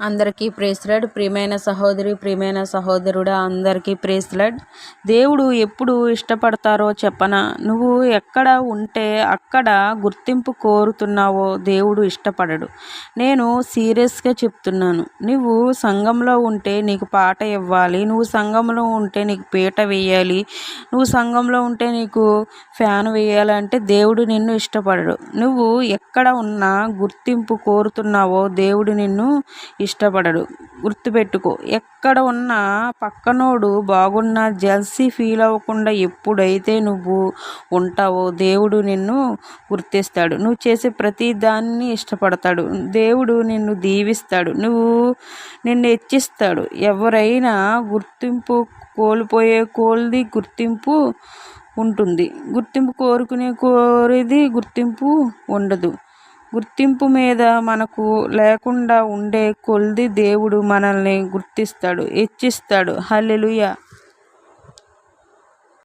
అందరికీ ప్రేస్లడ్ ప్రియమైన సహోదరి ప్రియమైన సహోదరుడా అందరికీ ప్రేస్లడ్ దేవుడు ఎప్పుడు ఇష్టపడతారో చెప్పనా? నువ్వు ఎక్కడ ఉంటే అక్కడ గుర్తింపు కోరుతున్నావో దేవుడు ఇష్టపడడు. నేను సీరియస్గా చెప్తున్నాను. నువ్వు సంఘంలో ఉంటే నీకు పాట ఇవ్వాలి. నువ్వు సంఘంలో ఉంటే నీకు పీట వేయాలి. నువ్వు సంఘంలో ఉంటే నీకు ఫ్యాన్ వేయాలంటే దేవుడు నిన్ను ఇష్టపడడు. నువ్వు ఎక్కడ ఉన్నా గుర్తింపు కోరుతున్నావో దేవుడు నిన్ను ఇష్టపడడు. గుర్తుపెట్టుకో ఎక్కడ ఉన్నా పక్కనోడు బాగున్నా జెల్సీ ఫీల్ అవ్వకుండా ఎప్పుడైతే నువ్వు ఉంటావో దేవుడు నిన్ను గుర్తిస్తాడు. నువ్వు చేసే ప్రతి దాన్ని ఇష్టపడతాడు. దేవుడు నిన్ను దీవిస్తాడు. నువ్వు నిన్ను హెచ్చిస్తాడు. ఎవరైనా గుర్తింపు కోల్పోయే కోల్ది గుర్తింపు ఉంటుంది. గుర్తింపు కోరుకునే కోరేది గుర్తింపు ఉండదు. గుర్తింపు మీద మనకు లేకుండా ఉండే కొలిది దేవుడు మనల్ని గుర్తిస్తాడు హెచ్చిస్తాడు. హల్లెలూయ.